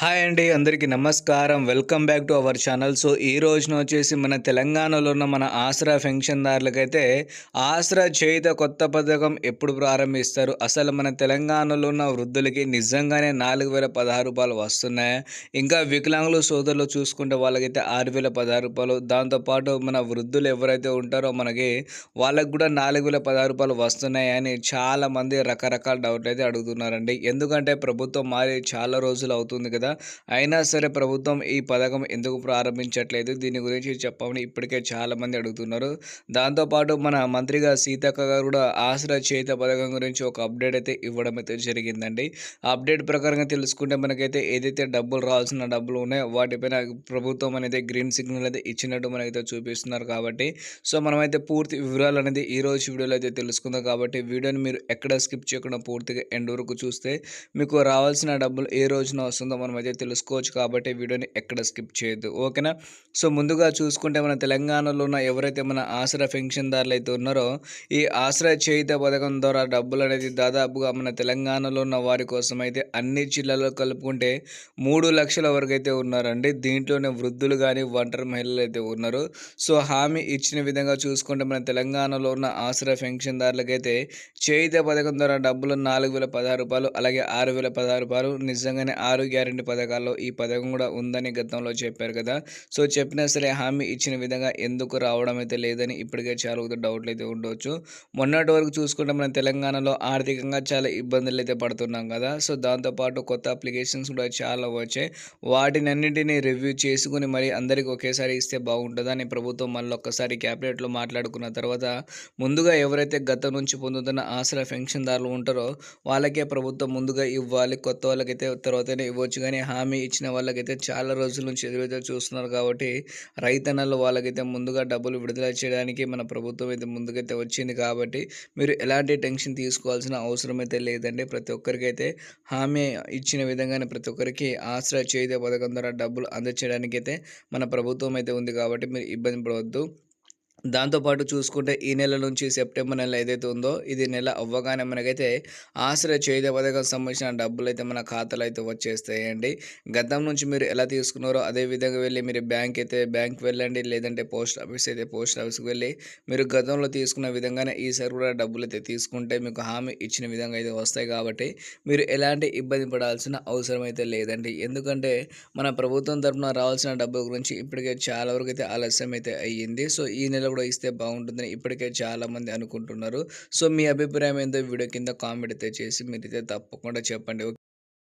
Hi అండి అందరికీ నమస్కారం. Welcome back to our channel. So ఈ రోజున వచ్చేసి మన తెలంగాణలో ఉన్న మన ఆసరా పెన్షన్దారులకైతే ఆసరా చేయుత కొత్త పథకం ఎప్పుడు ప్రారంభిస్తారు? అసలు మన తెలంగాణలో ఉన్న వృద్ధులకి నిజంగానే నాలుగు వేల పదహారు రూపాయలు వస్తున్నాయా? ఇంకా వికలాంగులు సోదరులు చూసుకుంటే వాళ్ళకైతే ఆరు వేల పదహారు రూపాయలు. దాంతోపాటు మన వృద్ధులు ఎవరైతే ఉంటారో మనకి వాళ్ళకి కూడా నాలుగు వేల పదహారు రూపాయలు వస్తున్నాయని చాలామంది రకరకాల డౌట్లు అయితే అడుగుతున్నారండి. ఎందుకంటే ప్రభుత్వం మారి చాలా రోజులు అవుతుంది కదా. అయినా సరే ప్రభుత్వం ఈ పథకం ఎందుకు ప్రారంభించట్లేదు? దీని గురించి చెప్పమని ఇప్పటికే చాలామంది అడుగుతున్నారు. దాంతోపాటు మన మంత్రిగా సీతక్క గారు కూడా ఆసరా చేత పథకం గురించి ఒక అప్డేట్ అయితే ఇవ్వడం అయితే జరిగిందండి. అప్డేట్ ప్రకారంగా తెలుసుకుంటే మనకైతే ఏదైతే డబ్బులు రావాల్సిన డబ్బులు ఉన్నాయో వాటిపైన ప్రభుత్వం అనేది గ్రీన్ సిగ్నల్ అయితే ఇచ్చినట్టు మనకైతే చూపిస్తున్నారు కాబట్టి. సో మనమైతే పూర్తి వివరాలు అనేది ఈ రోజు వీడియోలో అయితే తెలుసుకుందాం కాబట్టి వీడియోని మీరు ఎక్కడ స్కిప్ చేయకుండా పూర్తిగా ఎండ్ వరకు చూస్తే మీకు రావాల్సిన డబ్బులు ఏ రోజున వస్తుందో మనం అయితే తెలుసుకోవచ్చు కాబట్టి వీడియోని ఎక్కడ స్కిప్ చేయొద్దు. ఓకేనా? సో ముందుగా చూసుకుంటే మన తెలంగాణలో ఉన్న ఎవరైతే మన ఆసరా పెన్షన్దారులు అయితే ఉన్నారో ఈ ఆసరా చేయుత పథకం ద్వారా డబ్బులు అనేది దాదాపుగా మన తెలంగాణలో ఉన్న వారి కోసం అయితే అన్ని జిల్లాలో కలుపుకుంటే మూడు లక్షల వరకు అయితే ఉన్నారండి. దీంట్లోనే వృద్ధులు కానీ ఒంటరి మహిళలు అయితే ఉన్నారు. సో హామీ ఇచ్చిన విధంగా చూసుకుంటే మన తెలంగాణలో ఉన్న ఆసరా పెన్షన్దారులకైతే చేయుత పథకం ద్వారా డబ్బులు నాలుగు వేల పదహారు రూపాయలు అలాగే ఆరు వేల పదహారు రూపాయలు నిజంగానే ఆరు గ్యారెంటీ పథకాల్లో ఈ పథకం కూడా ఉందని గతంలో చెప్పారు కదా. సో చెప్పినా సరే హామీ ఇచ్చిన విధంగా ఎందుకు రావడం అయితే లేదని ఇప్పటికే చాలా డౌట్లు అయితే ఉండవచ్చు మొన్నటి వరకు చూసుకుంటే మనం తెలంగాణలో ఆర్థికంగా చాలా ఇబ్బందులు అయితే పడుతున్నాం కదా. సో దాంతోపాటు కొత్త అప్లికేషన్స్ కూడా చాలా వచ్చాయి. వాటిని అన్నింటినీ రివ్యూ చేసుకుని మరి అందరికీ ఒకేసారి ఇస్తే బాగుంటుందని ప్రభుత్వం మళ్ళీ ఒక్కసారి క్యాబినెట్లో మాట్లాడుకున్న తర్వాత ముందుగా ఎవరైతే గతం నుంచి పొందుతున్న ఆసరా పెన్షన్దారులు ఉంటారో వాళ్ళకే ప్రభుత్వం ముందుగా ఇవ్వాలి కొత్త వాళ్ళకైతే తర్వాతనే ఇవ్వచ్చు కానీ హామీ ఇచ్చిన వాళ్ళకైతే చాలా రోజుల నుంచి ఎదురైతే చూస్తున్నారు కాబట్టి రైతన్నలు వాళ్ళకైతే ముందుగా డబ్బులు విడుదల చేయడానికి మన ప్రభుత్వం అయితే ముందుకైతే వచ్చింది కాబట్టి మీరు ఎలాంటి టెన్షన్ తీసుకోవాల్సిన అవసరం అయితే లేదండి. ప్రతి ఒక్కరికైతే హామీ ఇచ్చిన విధంగానే ప్రతి ఒక్కరికి ఆశ్రయ చేయుత పథకం ద్వారా డబ్బులు అందచేయడానికి అయితే మన ప్రభుత్వం అయితే ఉంది కాబట్టి మీరు ఇబ్బంది పడవద్దు. దాంతోపాటు చూసుకుంటే ఈ నెల నుంచి సెప్టెంబర్ నెల ఏదైతే ఉందో ఇది నెల అవ్వగానే మనకైతే ఆశ్రయ చేయుత పథకం సంబంధించిన డబ్బులు అయితే మన ఖాతాలో అయితే వచ్చేస్తాయండి. గతం నుంచి మీరు ఎలా తీసుకున్నారో అదే విధంగా వెళ్ళి మీరు బ్యాంక్ అయితే బ్యాంక్ వెళ్ళండి లేదంటే పోస్ట్ ఆఫీస్ అయితే పోస్ట్ ఆఫీస్కి వెళ్ళి మీరు గతంలో తీసుకున్న విధంగానే ఈసారి కూడా డబ్బులు అయితే తీసుకుంటే మీకు హామీ ఇచ్చిన విధంగా అయితే వస్తాయి కాబట్టి మీరు ఎలాంటి ఇబ్బంది పడాల్సిన అవసరం అయితే లేదండి. ఎందుకంటే మన ప్రభుత్వం తరఫున రావాల్సిన డబ్బుల గురించి ఇప్పటికే చాలా వరకు అయితే ఆలస్యం అయితే అయ్యింది. సో ఈ నెల కూడా ఇస్తే బాగుంటుందని ఇప్పటికే చాలామంది అనుకుంటున్నారు. సో మీ అభిప్రాయం ఏందో వీడియో కింద కామెంట్ అయితే చేసి మీరైతే తప్పకుండా చెప్పండి.